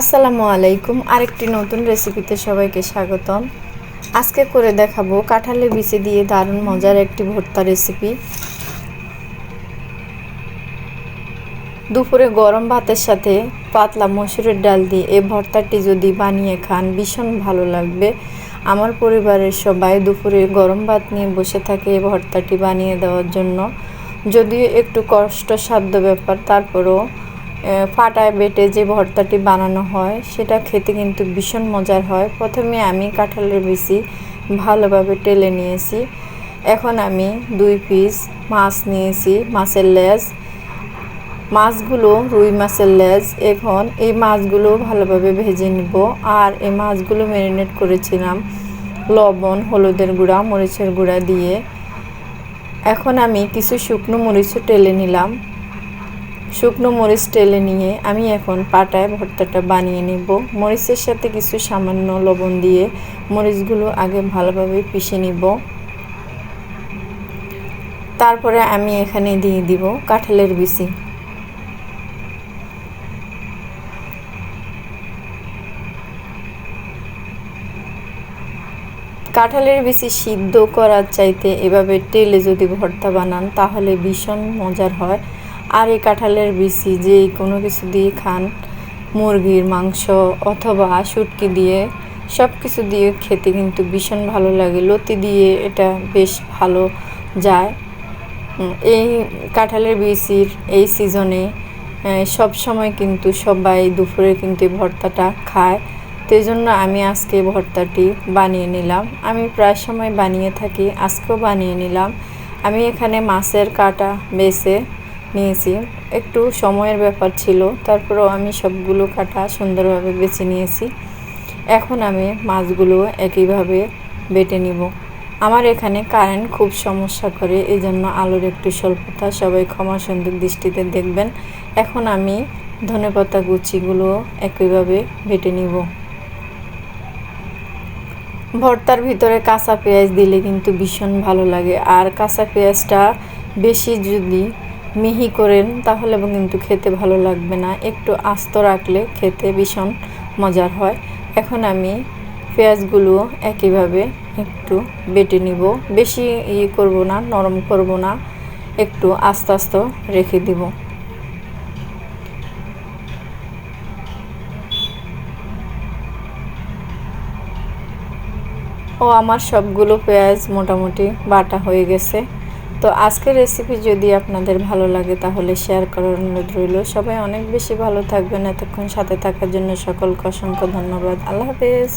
আসসালামু আলাইকুম। আরেকটি নতুন রেসিপিতে সবাইকে স্বাগতম। আজকে করে দেখাবো কাঁঠালের বিচি দিয়ে দারুণ মজার একটি ভর্তা রেসিপি। দুপুরে গরম ভাতের সাথে পাতলা মসুরের ডাল দিয়ে এই ভর্তাটি যদি বানিয়ে খান, ভীষণ ভালো লাগবে। আমার পরিবারের সবাই দুপুরে গরম ভাত নিয়ে বসে থাকে এই ভর্তাটি বানিয়ে দেওয়ার জন্য। যদিও একটু কষ্টসাধ্য ব্যাপার, তারপরও ফাটায় বেটে যে ভর্তাটি বানানো হয়, সেটা খেতে কিন্তু ভীষণ মজার হয়। প্রথমে আমি কাঁঠালের বিচি ভালোভাবে টেলে নিয়েছি। এখন আমি দুই পিস মাছ নিয়েছি, মাছের লেজ। মাছগুলো রুই মাছের লেজ। এখন এই মাছগুলো ভালোভাবে ভেজে নিব। আর এই মাছগুলো ম্যারিনেট করেছিলাম লবণ, হলুদের গুঁড়া, মরিচের গুঁড়া দিয়ে। এখন আমি কিছু শুকনো মরিচও টেলে নিলাম। শুকনো মরিচ টেলে নিয়ে আমি এখন পাটায় ভর্তাটা বানিয়ে নেব। মরিচের সাথে কিছু সামান্য লবণ দিয়ে মরিচগুলো আগে ভালোভাবে পিষে নিব। তারপরে আমি এখানে দিয়ে দিব কাঁঠালের বিচি। কাঁঠালের বেশি সিদ্ধ করার চাইতে এভাবে তেলে যদি ভর্তা বানান, তাহলে ভীষণ মজার হয়। আর এই কাঁঠালের বিচি যে কোনো কিছু দিয়ে খান, মুরগির মাংস অথবা শুটকি দিয়ে সব কিছু দিয়ে খেতে কিন্তু ভীষণ ভালো লাগে। লতি দিয়ে এটা বেশ ভালো যায়। এই কাঁঠালের বিচির এই সিজনে সব সময় কিন্তু সবাই দুপুরে কিন্তু ভর্তাটা খায়। তো এই জন্য আমি আজকে ভর্তাটি বানিয়ে নিলাম। আমি প্রায় সময় বানিয়ে থাকি, আজকেও বানিয়ে নিলাম। আমি এখানে মাছের কাটা বেছে নিয়েছি। একটু সময়ের ব্যাপার ছিল, তারপরেও আমি সবগুলো কাটা সুন্দরভাবে বেছে নিয়েছি। এখন আমি মাছগুলো একইভাবে বেটে নিব। আমার এখানে কারেন্ট খুব সমস্যা করে এই জন্য আলোর একটু স্বল্পতা, সবাই ক্ষমা সুন্দর দৃষ্টিতে দেখবেন। এখন আমি ধনেপাতা গুচিগুলো একইভাবে বেটে নিব। ভর্তার ভিতরে কাঁচা পেঁয়াজ দিলে কিন্তু ভীষণ ভালো লাগে, আর কাঁচা পেঁয়াজটা বেশি যদি মিহি করেন, তাহলে কিন্তু খেতে ভালো লাগবে না। একটু আস্ত রাখলে খেতে ভীষণ মজার হয়। এখন আমি পেঁয়াজগুলো একইভাবে একটু বেটে নিব। বেশি ইয়ে করব না, নরম করব না, একটু আস্তে আস্তে রেখে দিব। ও, আমার সবগুলো পেঁয়াজ মোটামুটি বাটা হয়ে গেছে। তো আজকের রেসিপি যদি আপনাদের ভালো লাগে তাহলে শেয়ার করার অনুরোধ রইল। সবাই অনেক বেশি ভালো থাকবেন। এতক্ষণ সাথে থাকার জন্য সকলকে অসংখ্য ধন্যবাদ। আল্লাহ হাফেজ।